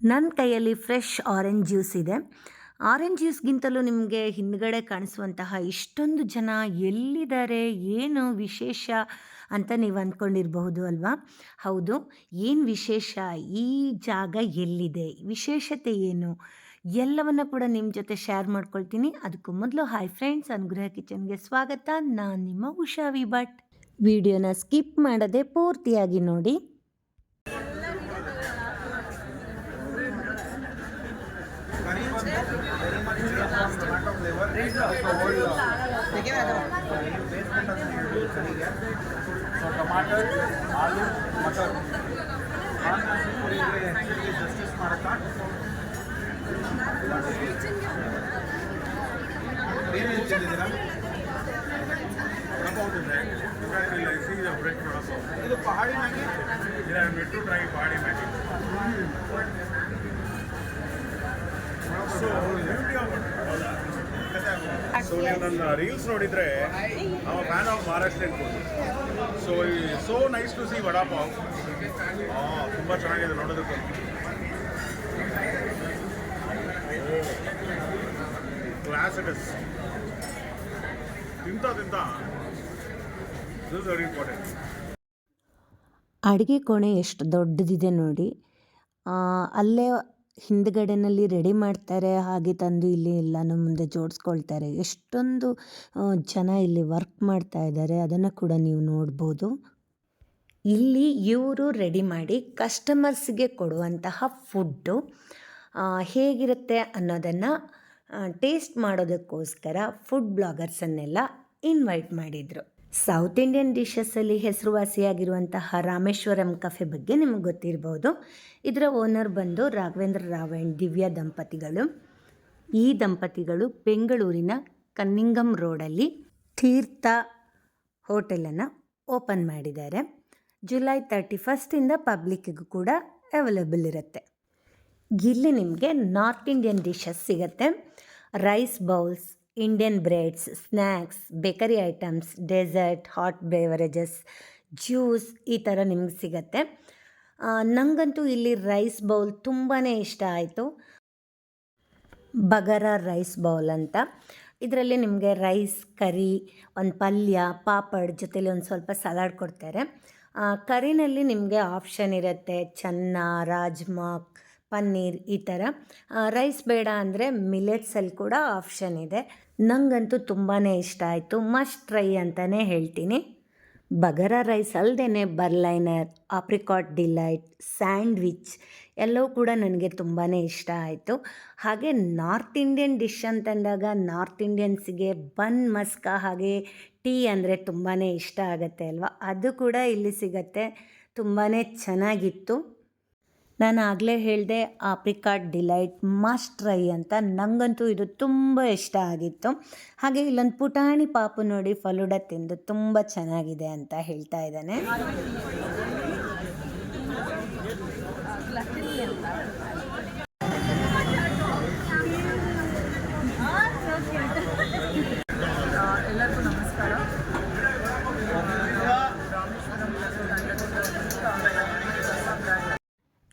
ನನ್ನ ಕೈಯಲ್ಲಿ fresh orange juice ಇದೆ. ಆರೆಂಜ್ ಜ್ಯೂಸ್ಗಿಂತಲೂ ನಿಮಗೆ ಹಿಂದ್ಗಡೆ ಕಾಣಿಸುವಂತಹ ಇಷ್ಟೊಂದು ಜನ ಎಲ್ಲಿದ್ದಾರೆ, ಏನು ವಿಶೇಷ ಅಂತ ನೀವು ಅಂದ್ಕೊಂಡಿರಬಹುದು ಅಲ್ವಾ? ಹೌದು, ಏನು ವಿಶೇಷ? ಈ ಜಾಗ ಎಲ್ಲಿದೆ? ವಿಶೇಷತೆ ಏನು? ಎಲ್ಲವನ್ನು ಕೂಡ ನಿಮ್ಮ ಜೊತೆ ಶೇರ್ ಮಾಡ್ಕೊಳ್ತೀನಿ. ಅದಕ್ಕೂ ಮೊದಲು ಹಾಯ್ ಫ್ರೆಂಡ್ಸ್ ಅನುಗ್ರಹ ಕಿಚನ್ಗೆ ಸ್ವಾಗತ. ನಾನು ನಿಮ್ಮ ಉಷಾ ವಿ ಭಟ್ ವಿಡಿಯೋನ ಸ್ಕಿಪ್ ಮಾಡದೆ ಪೂರ್ತಿಯಾಗಿ ನೋಡಿ. ಸೊ ಟಮಾಟರ್ ಆಲೂ ಮಟರ್ ಜಸ್ಟಿಸ್ ಮಾಡತ್ತಾ ಏನೇನು ತಿಂದಿದ್ದೀರಾ ವಡಪಾವ್ ತಿಂದೆ ಇಲ್ಲ ಇದು ಬ್ರೆಡ್ ವಡಪಾವ್ ಇದು ಪಹಾಡಿ ಮ್ಯಾಗಿ ಇಲ್ಲ ಮೆಟ್ರೋ ಟ್ರೈ ಪಹಾಡಿ ಮ್ಯಾಗಿ ನನ್ನ ರೀಲ್ಸ್ ನೋಡಿದ್ರೆ ಅವ ಫ್ಯಾನ್ ಆಫ್ ಮಹಾರಾಷ್ಟ್ರ ಇಟ್ಕೊಂಡು so so nice to see vada pav ತುಂಬಾ ಚೆನ್ನಾಗಿದೆ ನೋಡೋದಕ್ಕೆ. ಕ್ಲಾಸ್ ಇಟ್ ಇಸ್ ತಿಂತ ತಿಂತ. ವೆರಿ ಇಂಪಾರ್ಟೆಂಟ್ ಅಡುಗೆ ಕೋಣೆ ಎಷ್ಟು ದೊಡ್ಡದಿದೆ ನೋಡಿ. ಅಲ್ಲೇ ಹಿಂದ್ಗಡೆನಲ್ಲಿ ರೆಡಿ ಮಾಡ್ತಾರೆ, ಹಾಗೆ ತಂದು ಇಲ್ಲಿ ಎಲ್ಲನೂ ಮುಂದೆ ಜೋಡಿಸ್ಕೊಳ್ತಾರೆ. ಎಷ್ಟೊಂದು ಜನ ಇಲ್ಲಿ ವರ್ಕ್ ಮಾಡ್ತಾ ಇದ್ದಾರೆ. ಅದನ್ನು ಕೂಡ ನೀವು ನೋಡ್ಬೋದು. ಇಲ್ಲಿ ಇವರು ರೆಡಿ ಮಾಡಿ ಕಸ್ಟಮರ್ಸ್ಗೆ ಕೊಡುವಂತಹ ಫುಡ್ಡು ಹೇಗಿರುತ್ತೆ ಅನ್ನೋದನ್ನು ಟೇಸ್ಟ್ ಮಾಡೋದಕ್ಕೋಸ್ಕರ ಫುಡ್ ಬ್ಲಾಗರ್ಸನ್ನೆಲ್ಲ ಇನ್ವೈಟ್ ಮಾಡಿದರು. ಸೌತ್ ಇಂಡಿಯನ್ ಡಿಶಸ್ಸಲ್ಲಿ ಹೆಸರುವಾಸಿಯಾಗಿರುವಂತಹ ರಾಮೇಶ್ವರಂ ಕಫೆ ಬಗ್ಗೆ ನಿಮಗೆ ಗೊತ್ತಿರ್ಬೋದು. ಇದರ ಓನರ್ ಬಂದು ರಾಘವೇಂದ್ರ ರಾವ್ ಆ್ಯಂಡ್ ದಿವ್ಯಾ ದಂಪತಿಗಳು. ಈ ದಂಪತಿಗಳು ಬೆಂಗಳೂರಿನ ಕನ್ನಿಂಗಮ್ ರೋಡಲ್ಲಿ ತೀರ್ಥ ಹೋಟೆಲನ್ನು ಓಪನ್ ಮಾಡಿದ್ದಾರೆ. ಜುಲೈ ತರ್ಟಿ ಫಸ್ಟಿಂದ ಪಬ್ಲಿಕ್ಕಿಗೂ ಕೂಡ ಅವೈಲೇಬಲ್ ಇರುತ್ತೆ. ಇಲ್ಲಿ ನಿಮಗೆ ನಾರ್ತ್ ಇಂಡಿಯನ್ ಡಿಶಸ್ ಸಿಗುತ್ತೆ. Rice bowls Indian breads snacks bakery items dessert hot beverages juice ಈ ಥರ ನಿಮ್ಗೆ ಸಿಗತ್ತೆ. ನನಗಂತೂ ಇಲ್ಲಿ ರೈಸ್ ಬೌಲ್ ತುಂಬಾ ಇಷ್ಟ ಆಯಿತು. ಬಗರ ರೈಸ್ ಬೌಲ್ ಅಂತ. ಇದರಲ್ಲಿ ನಿಮಗೆ ರೈಸ್ ಕರಿ ಒಂದು ಪಲ್ಯ, ಪಾಪಡ್ ಜೊತೇಲಿ ಒಂದು ಸ್ವಲ್ಪ ಸಲಾಡ್ ಕೊಡ್ತಾರೆ. ಕರಿನಲ್ಲಿ ನಿಮಗೆ ಆಪ್ಷನ್ ಇರುತ್ತೆ. ಚೆನ್ನ, ರಾಜ್ಮಾ ಪನ್ನೀರ್ ಈ ಥರ. ರೈಸ್ ಬೇಡ ಅಂದರೆ ಮಿಲೆಟ್ಸಲ್ಲಿ ಕೂಡ ಆಪ್ಷನ್ ಇದೆ. ನನಗಂತೂ ತುಂಬಾ ಇಷ್ಟ ಆಯಿತು. ಮಸ್ಟ್ ಟ್ರೈ ಅಂತಲೇ ಹೇಳ್ತೀನಿ. ಬಗರ ರೈಸ್ ಅಲ್ಲದೇ ಬರ್ಲೈನರ್, ಆಪ್ರಿಕಾಟ್ ಡಿಲೈಟ್, ಸ್ಯಾಂಡ್ವಿಚ್ ಎಲ್ಲವೂ ಕೂಡ ನನಗೆ ತುಂಬಾ ಇಷ್ಟ ಆಯಿತು. ಹಾಗೆ ನಾರ್ತ್ ಇಂಡಿಯನ್ ಡಿಶ್ ಅಂತಂದಾಗ ನಾರ್ತ್ ಇಂಡಿಯನ್ಸಿಗೆ ಬನ್ ಮಸ್ಕ ಹಾಗೆ ಟೀ ಅಂದರೆ ತುಂಬಾ ಇಷ್ಟ ಆಗುತ್ತೆ ಅಲ್ವಾ? ಅದು ಕೂಡ ಇಲ್ಲಿ ಸಿಗತ್ತೆ. ತುಂಬಾ ಚೆನ್ನಾಗಿತ್ತು. ನಾನು ಆಗಲೇ ಹೇಳಿದೆ ಆಪ್ರಿಕಾಟ್ ಡಿಲೈಟ್ ಮಸ್ಟ್ ಟ್ರೈ ಅಂತ ನನಗಂತೂ ಇದು ತುಂಬ ಇಷ್ಟ ಆಗಿತ್ತು. ಹಾಗೆ ಇಲ್ಲೊಂದು ಪುಟಾಣಿ ಪಾಪು ನೋಡಿ ಫಲೂಡ ತಿಂದು ತುಂಬ ಚೆನ್ನಾಗಿದೆ ಅಂತ ಹೇಳ್ತಾ ಇದ್ದಾನೆ.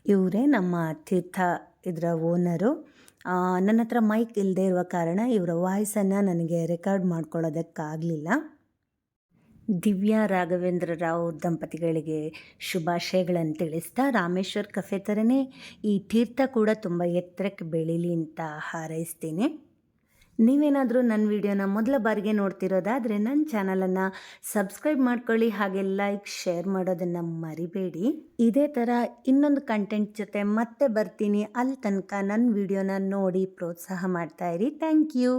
ಇವರೇ ನಮ್ಮ ತೀರ್ಥ ಇದರ ಓನರು ನನ್ನ ಹತ್ರ ಮೈಕ್ ಇಲ್ಲದೆ ಇರುವ ಕಾರಣ ಇವರ ವಾಯ್ಸನ್ನು ನನಗೆ ರೆಕಾರ್ಡ್ ಮಾಡ್ಕೊಳ್ಳೋದಕ್ಕಾಗಲಿಲ್ಲ. ದಿವ್ಯಾ ರಾಘವೇಂದ್ರ ರಾವ್ ದಂಪತಿಗಳಿಗೆ ಶುಭಾಶಯಗಳನ್ನು ತಿಳಿಸ್ತಾ ರಾಮೇಶ್ವರ್ ಕಫೆ ಥರನೇ ಈ ತೀರ್ಥ ಕೂಡ ತುಂಬ ಎತ್ತರಕ್ಕೆ ಬೆಳೀಲಿ ಅಂತ ಹಾರೈಸ್ತೀನಿ. ನೀವೇನಾದರೂ ನನ್ನ ವಿಡಿಯೋನ ಮೊದಲ ಬಾರಿಗೆ ನೋಡ್ತಿರೋದಾದರೆ ನನ್ನ ಚಾನಲನ್ನು ಸಬ್ಸ್ಕ್ರೈಬ್ ಮಾಡ್ಕೊಳ್ಳಿ ಹಾಗೆ ಲೈಕ್, ಶೇರ್ ಮಾಡೋದನ್ನು ಮರಿಬೇಡಿ. ಇದೇ ಥರ ಇನ್ನೊಂದು ಕಂಟೆಂಟ್ ಜೊತೆ ಮತ್ತೆ ಬರ್ತೀನಿ. ಅಲ್ಲಿ ತನಕ ನನ್ನ ವಿಡಿಯೋನ ನೋಡಿ ಪ್ರೋತ್ಸಾಹ ಮಾಡ್ತಾಯಿರಿ ಥ್ಯಾಂಕ್ ಯು.